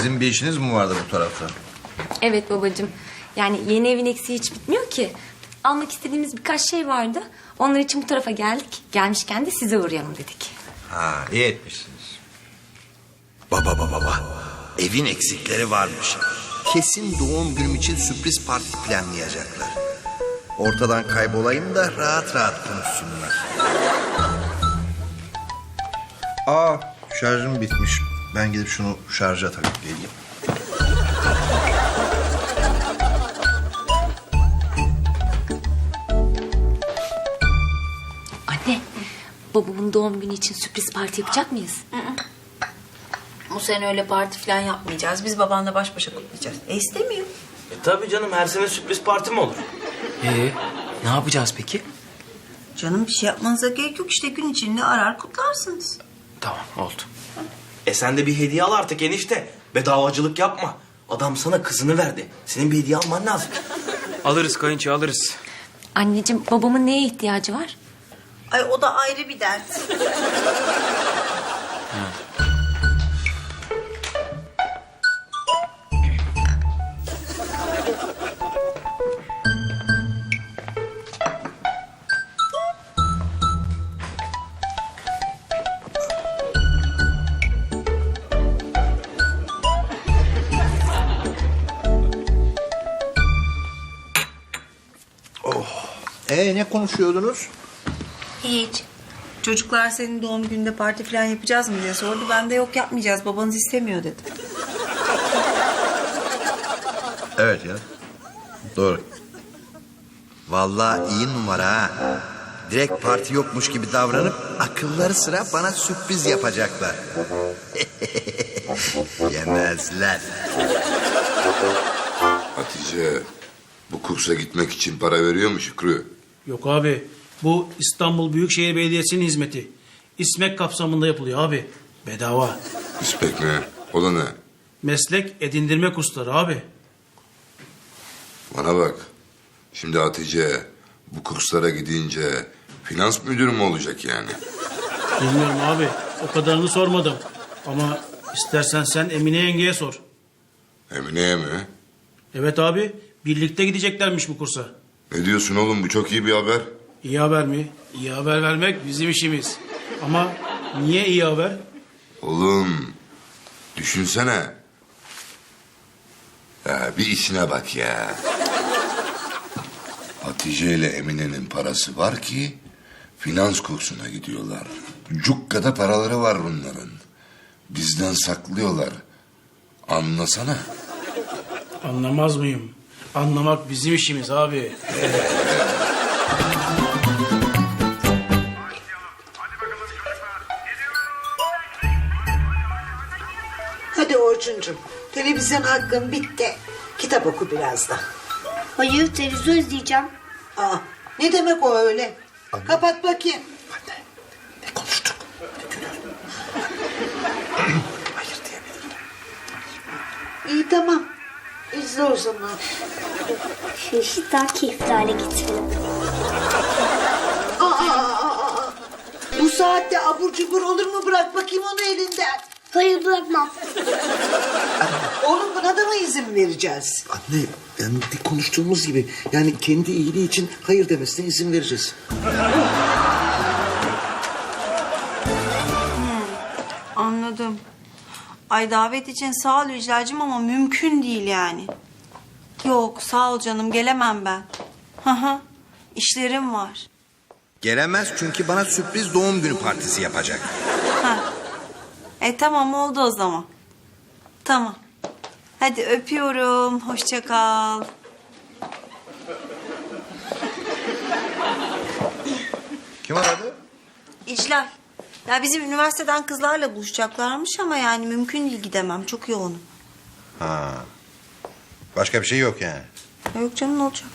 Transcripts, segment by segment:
Sizin bir işiniz mi vardı bu tarafta? Evet babacığım. Yani yeni evin eksiği hiç bitmiyor ki. Almak istediğimiz birkaç şey vardı. Onlar için bu tarafa geldik. Gelmişken de size uğrayalım dedik. Ha iyi etmişsiniz. Baba baba baba. Evin eksikleri varmış. Kesin doğum günüm için sürpriz parti planlayacaklar. Ortadan kaybolayım da rahat rahat konuşsunlar. Aa şarjım bitmiş. Ben gidip şunu şarja takıp geleyim. Anne, babamın doğum günü için sürpriz parti yapacak mıyız? Bu sene öyle parti falan yapmayacağız. Biz babanla baş başa kutlayacağız. E istemiyor. E tabii canım her sene sürpriz parti mi olur? Ee, ne yapacağız peki? Canım bir şey yapmanıza gerek yok. İşte gün içinde arar kutlarsınız. Tamam oldu. E sen de bir hediye al artık enişte. Bedavacılık yapma. Adam sana kızını verdi. Senin bir hediye alman lazım. Alırız kayınço alırız. Anneciğim, babamın neye ihtiyacı var? Ay o da ayrı bir dert. Ee ne konuşuyordunuz? Hiç. Çocuklar senin doğum gününde parti falan yapacağız mı diye sordu. Ben de yok yapmayacağız. Babanız istemiyor dedim. Evet ya. Doğru. Vallahi iyi numara ha. Direkt parti yokmuş gibi davranıp akılları sıra bana sürpriz yapacaklar. Yemezler. Hatice, bu kursa gitmek için para veriyor mu Şükrü? Yok abi. Bu İstanbul Büyükşehir Belediyesi'nin hizmeti. İSMEK kapsamında yapılıyor abi. Bedava. İspek mi? O da ne? Meslek edindirme kursları abi. Bana bak. Şimdi Hatice, bu kurslara gidince finans müdürü mü olacak yani? Bilmiyorum abi. O kadarını sormadım. Ama istersen sen Emine yengeye sor. Emine'ye mi? Evet abi. Birlikte gideceklermiş bu kursa. Ne diyorsun oğlum? Bu çok iyi bir haber. İyi haber mi? İyi haber vermek bizim işimiz. Ama niye iyi haber? Oğlum, düşünsene. Ya bir işine bak ya. Hatice ile Emine'nin parası var ki finans kursuna gidiyorlar. Cukkada paraları var bunların. Bizden saklıyorlar. Anlasana. Anlamaz mıyım? Anlamak bizim işimiz abi. Hadi Orçuncum. Televizyon hakkın bitti. Kitap oku biraz da. Hayır televizyon izleyeceğim. Aa, ne demek o öyle? Kapat bakayım. Ne konuştuk? Hayır diyebilirim. İyi tamam. İzle o zaman. İşi daha keyifli hale getirelim. Aa, aa, aa, aa. Bu saatte abur cubur olur mu? Bırak bakayım onu elinden. Hayır bırakmam. Oğlum buna da mı izin vereceğiz? Anne yani konuştuğumuz gibi yani kendi iyiliği için hayır demesine izin vereceğiz. Ay davet için sağ ol İclal'cim ama mümkün değil yani. Yok sağ ol canım gelemem ben. Hı. İşlerim var. Gelemez çünkü bana sürpriz doğum günü partisi yapacak. Ha. E tamam oldu o zaman. Tamam. Hadi öpüyorum. Hoşça kal. Kim aradı? İclal. Ya bizim üniversiteden kızlarla buluşacaklarmış ama yani mümkün değil gidemem. Çok yoğunum. Ha. Başka bir şey yok yani. Ya Yok canım ne olacak?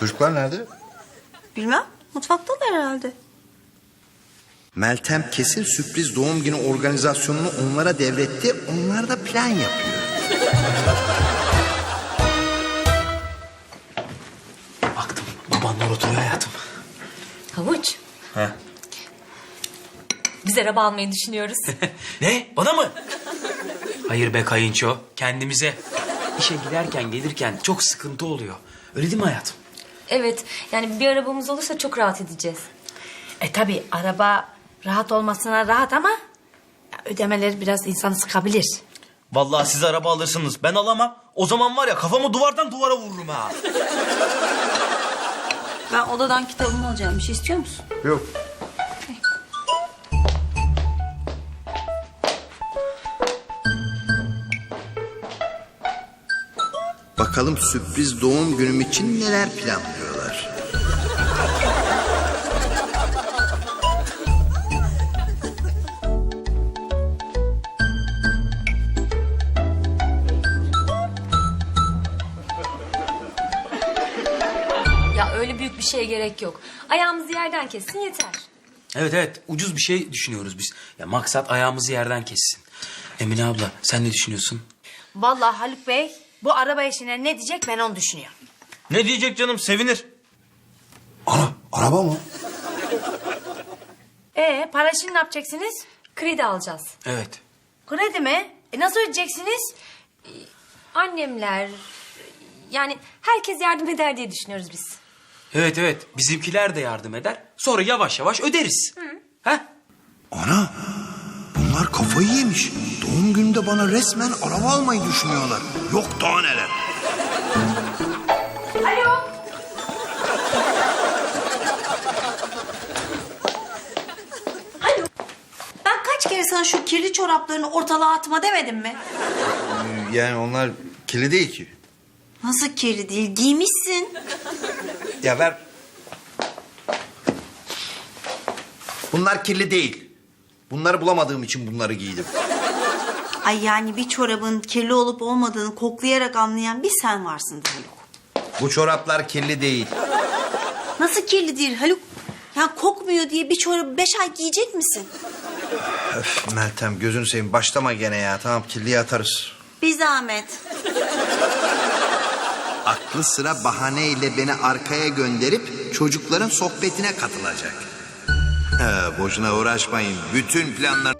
Çocuklar nerede? Bilmem. Mutfaktalar herhalde. Meltem kesin sürpriz doğum günü organizasyonunu onlara devretti. Onlar da plan yapıyor. Baktım babanlar oturuyor hayatım. Havuç. He. Biz araba almayı düşünüyoruz. Ne? Bana mı? Hayır be kayınço. Kendimize. İşe giderken gelirken çok sıkıntı oluyor. Öyle değil mi hayatım? evet yani bir arabamız olursa çok rahat edeceğiz. E tabi araba rahat olmasına rahat ama ödemeleri biraz insanı sıkabilir. Vallahi siz araba alırsınız. Ben alamam. O zaman var ya kafamı duvardan duvara vururum ha. Ben odadan kitabımı alacağım. Bir şey istiyor musun? Yok. Bakalım sürpriz doğum günüm için neler planlıyorlar. Öyle büyük bir şeye gerek yok. Ayağımızı yerden kessin yeter. Evet evet ucuz bir şey düşünüyoruz biz. Ya maksat ayağımızı yerden kessin. Emine abla sen ne düşünüyorsun? Vallahi Haluk Bey bu araba işine ne diyecek ben onu düşünüyorum. Ne diyecek canım sevinir. Ana araba mı? E para şimdi ne yapacaksınız? Kredi alacağız. Evet. Kredi mi? E nasıl ödeyeceksiniz? Annemler yani herkes yardım eder diye düşünüyoruz biz. Evet evet bizimkiler de yardım eder. Sonra yavaş yavaş öderiz. Ha? Ana bunlar kafayı yemiş. Doğum günümde bana resmen araba almayı düşünüyorlar. Yok daha neler. Ben kaç kere sana şu kirli çoraplarını ortalığa atma demedim mi? Yani onlar kirli değil ki. Nasıl kirli değil? Giymişsin. Ya ver. Bunlar kirli değil. Bunları bulamadığım için bunları giydim. Ay yani bir çorabın kirli olup olmadığını koklayarak anlayan bir sen varsındır Haluk. Bu çoraplar kirli değil. Nasıl kirli değil Haluk? Ya kokmuyor diye bir çorabı beş ay giyecek misin? Öf, Meltem gözünü seveyim başlama gene ya. Tamam kirliye atarız. Bir zahmet. Aklı sıra bahaneyle beni arkaya gönderip çocukların sohbetine katılacak. He, boşuna uğraşmayın. Bütün planlar...